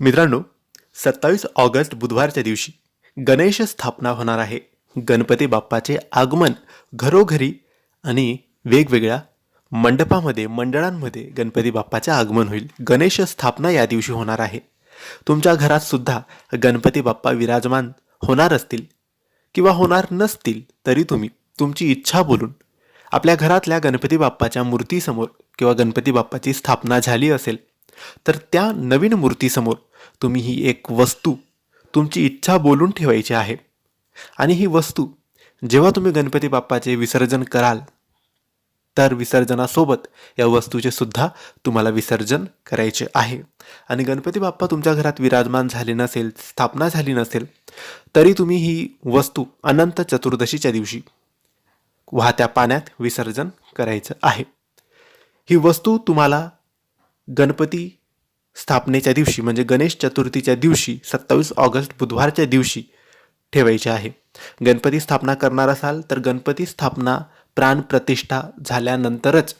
मित्रांनो सत्तावीस ऑगस्ट बुधवारच्या दिवशी गणेश स्थापना होणार आहे. गणपती बाप्पाचे आगमन घरोघरी आणि वेगवेगळ्या मंडपामध्ये मंडळांमध्ये गणपती बाप्पाचे आगमन होईल. गणेश स्थापना या दिवशी होणार आहे. तुमच्या घरात सुद्धा गणपती बाप्पा विराजमान होणार असतील किंवा होणार नसतील तरी तुम्ही तुमची इच्छा बोलून आपल्या घरातल्या गणपती बाप्पाच्या मूर्तीसमोर किंवा गणपती बाप्पाची स्थापना झाली असेल तर त्या नवीन मूर्तीसमोर तुम्ही ही एक वस्तू तुमची इच्छा बोलून ठेवायची आहे. आणि ही वस्तू जेव्हा तुम्ही गणपती बाप्पाचे विसर्जन कराल तर विसर्जनासोबत या वस्तूचे सुद्धा तुम्हाला विसर्जन करायचे आहे. आणि गणपती बाप्पा तुमच्या घरात विराजमान झाले नसेल स्थापना झाली नसेल तरी तुम्ही ही वस्तू अनंत चतुर्दशीच्या दिवशी वाहत्या पाण्यात विसर्जन करायचं आहे. ही वस्तू तुम्हाला गणपती स्थापनेच्या दिवशी म्हणजे गणेश चतुर्थीच्या दिवशी सत्तावीस ऑगस्ट बुधवारच्या दिवशी ठेवायची आहे. गणपती स्थापना करणार असाल तर गणपती स्थापना प्राणप्रतिष्ठा झाल्यानंतरच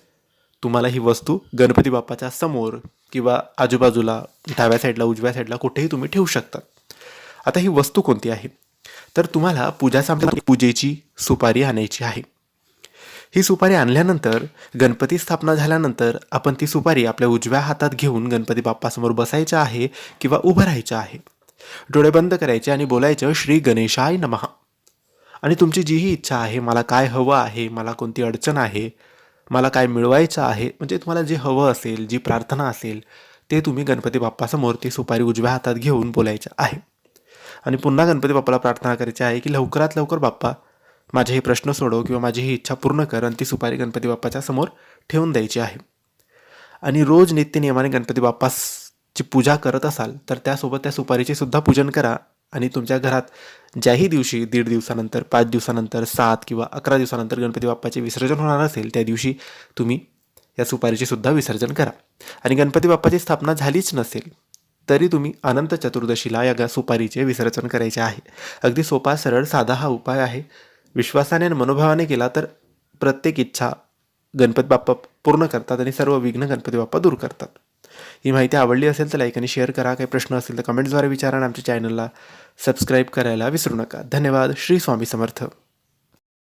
तुम्हाला ही वस्तू गणपती बाप्पाच्या समोर किंवा आजूबाजूला डाव्या साईडला उजव्या साईडला कुठेही तुम्ही ठेवू शकता. आता ही वस्तू कोणती आहे? तर तुम्हाला पूजा सामग्री पूजेची सुपारी आणायची आहे. ही सुपारी आणल्यानंतर गणपती स्थापना झाल्यानंतर आपण ती सुपारी आपल्या उजव्या हातात घेऊन गणपती बाप्पासमोर बसायचं आहे किंवा उभं राहायचं आहे. डोळे बंद करायचे आणि बोलायचं श्री गणेशाय नमः. आणि तुमची जीही इच्छा आहे मला काय हवं आहे? मला कोणती अडचण आहे? मला काय मिळवायचं आहे? म्हणजे तुम्हाला जे हवं असेल जी प्रार्थना असेल ते तुम्ही गणपती बाप्पासमोर ती सुपारी उजव्या हातात घेऊन बोलायचं आहे. आणि पुन्हा गणपती बाप्पाला प्रार्थना करायची आहे की लवकरात लवकर बाप्पा माझे हे प्रश्न सोडव किंवा माझी ही इच्छा पूर्ण कर आणि ती सुपारी गणपती बाप्पाच्या समोर ठेवून द्यायची आहे. आणि रोज नित्यनियमाने गणपती बाप्पाची पूजा करत असाल तर त्यासोबत त्या सुपारीचे सुद्धा पूजन करा आणि तुमच्या घरात ज्याही दिवशी दीड दिवसानंतर पाच दिवसानंतर सात किंवा अकरा दिवसानंतर गणपती बाप्पाचे विसर्जन होणार असेल त्या दिवशी तुम्ही या सुपारीचे सुद्धा विसर्जन करा. आणि गणपती बाप्पाची स्थापना झालीच नसेल तरी तुम्ही अनंत चतुर्दशीला या सुपारीचे विसर्जन करायचे आहे. अगदी सोपा सरळ साधा हा उपाय आहे. विश्वासाने आणि मनोभावाने केला तर प्रत्येक इच्छा गणपती बाप्पा पूर्ण करतात आणि सर्व विघ्न गणपती बाप्पा दूर करतात. ही माहिती आवडली असेल तर लाईक आणि शेअर करा. काही प्रश्न असतील तर कमेंट्सद्वारे विचारा आणि आमच्या चॅनलला सबस्क्राईब करायला विसरू नका. धन्यवाद. श्री स्वामी समर्थ.